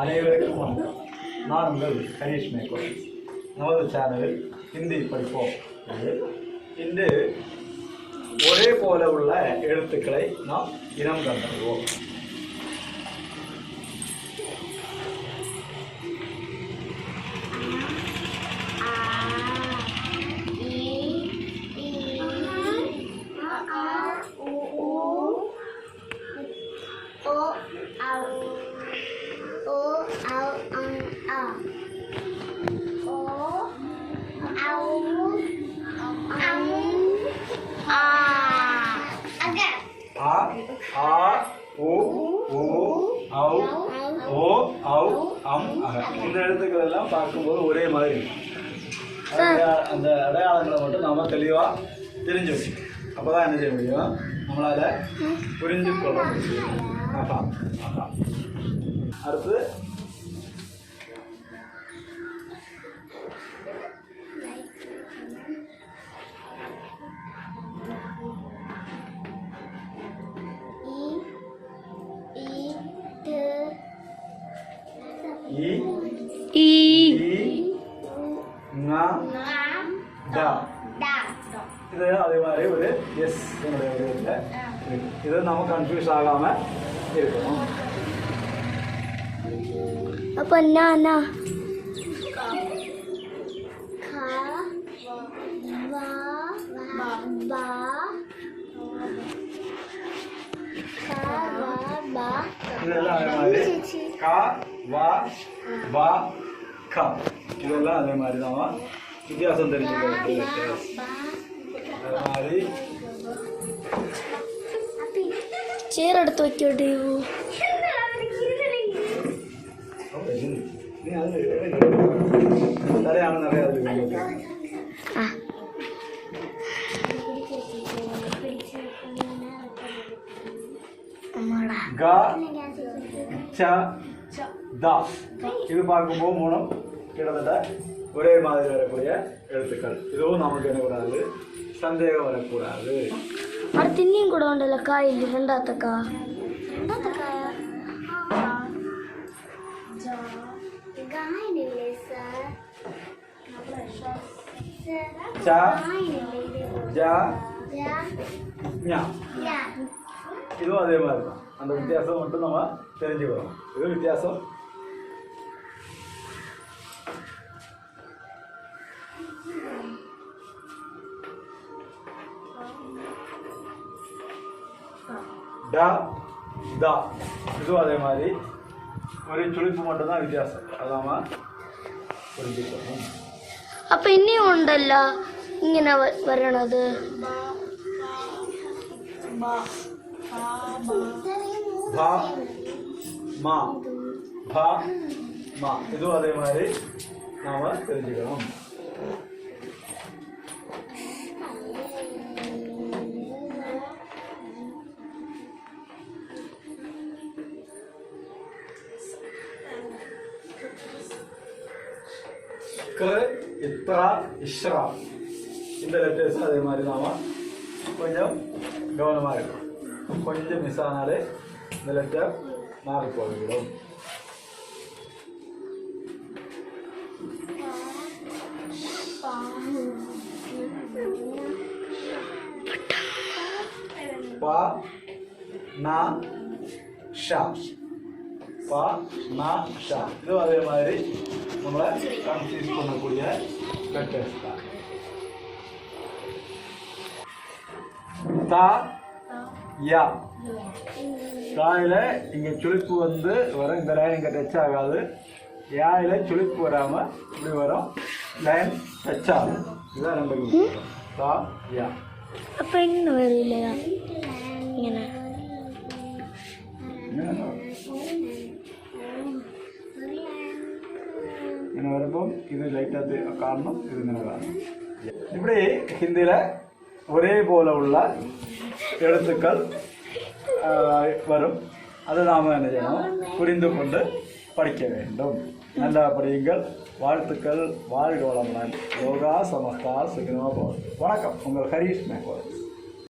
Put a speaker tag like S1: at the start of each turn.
S1: அனைவருக்கும் வணக்கம். நான் உங்கள் ஹரீஷ் மேக்கோல் நமது சேனலில் ஹிந்தி படிப்போம். இன்று ஒரே போல உள்ள எழுத்துக்களை நாம் இனம் கண்டறிவோம். ஆ ஆ உ உ ஔ ஓ ஔ அம் அக இந்த எழுத்துக்கள் எல்லாம் பார்க்கும்போது ஒரே மாதிரி அந்த அடையாளங்களை மட்டும் நாம தெளிவாக தெரிஞ்சு வச்சுக்கணும் அப்போ தான் என்ன செய்ய முடியும் நம்மளால் புரிஞ்சு கொள்ள முடியும் அடுத்து இ
S2: ஈ
S1: இ ங ட இது அதே மாதிரி ஒரு எஸ் என்னுடைய வடிவத்தில் இருக்கு இது நம்ம கன்ஃபியூஸ் ஆகாமல் இருக்கணும்
S2: அப்ப நானா
S1: இதெல்லாம் அதே மாதிரி கா வா பா க இதெல்லாம் அதே மாதிரி தான் வித்தியாசம் தெரிஞ்சுக்கிறது அதே மாதிரி
S2: சேர் எடுத்து வைக்க வேண்டியது
S1: நீ அது நிறைய ஆள் நிறைய அது இருக்கு.
S2: ஆ ஆமாடா
S1: க ச தா இது பார்க்கும்போது மூலம் கிட்டத்தட்ட ஒரே மாதிரி வரக்கூடிய எழுத்துக்கள். இதுவும் நமக்கு என்ன கூடாது? சந்தேகம் வரக்கூடாது.
S2: அடுத்து இன்னும் கூட உண்டல்ல காய் இல்லை ரெண்டாத்தக்கா
S1: ச. ஜ ஞா. இதுவும் அதே மாதிரி தான் அந்த வித்தியாசம் மட்டும் நம்ம தெரிஞ்சுக்கிறோம் இது வித்தியாசம் ட தா இதுவும் அதே மாதிரி ஒரே சுழிப்பு மட்டும்தான் வித்தியாசம் அதாம புரிஞ்சுக்கணும்
S2: அப்ப இன்னும் உண்டல்ல இங்கே வரணுது
S1: பா மா பா மா. இதுவும் அதே மாதிரி நாம தெரிஞ்சுக்கணும். க இத்ரா இஷ்ரா. இந்த லெட்டர்ஸ் அதே மாதிரி நாம கொஞ்சம் கவனமாக இருக்கும் கொஞ்சம் மிஸ் ஆனாலே இந்த லெட்டர் மாறி போய்விடும் பா நா ஷா பா நா ஷா இதுவும் அதே மாதிரி நம்மளை கன்ஃபியூஸ் பண்ணக்கூடிய லெட்டர்ஸ் தான் தா யா தாயில் இங்கே சுழிப்பு வந்து வரும் இந்த லைன் இங்கே டச் ஆகாது யாயில் சுழிப்பு வராமல் இப்படி வரும் லைன் டச் ஆகும் இதுதான் நம்மளுக்கு முக்கியம். தா யா
S2: அப்ப இன்னும் வரும் இல்லையா இங்கே
S1: ഇങ്ങനെ വരുമ്പം ഇത് ലൈറ്റായിട്ട് കാണണം ഇത് ഇങ്ങനെ കാണണം இப்படி ஹிந்தியில் ஒரே போல உள்ள எழுத்துக்கள் வரும். அதை நாம் என்ன செய்யணும்? புரிந்து கொண்டு படிக்க வேண்டும். நல்லா படியுங்கள். வாழ்த்துக்கள். வாழ்க வளமுடன். யோகா சமஸ்தா சுகினோ பவன் வணக்கம். உங்கள் ஹரீஷ் மேகோல்.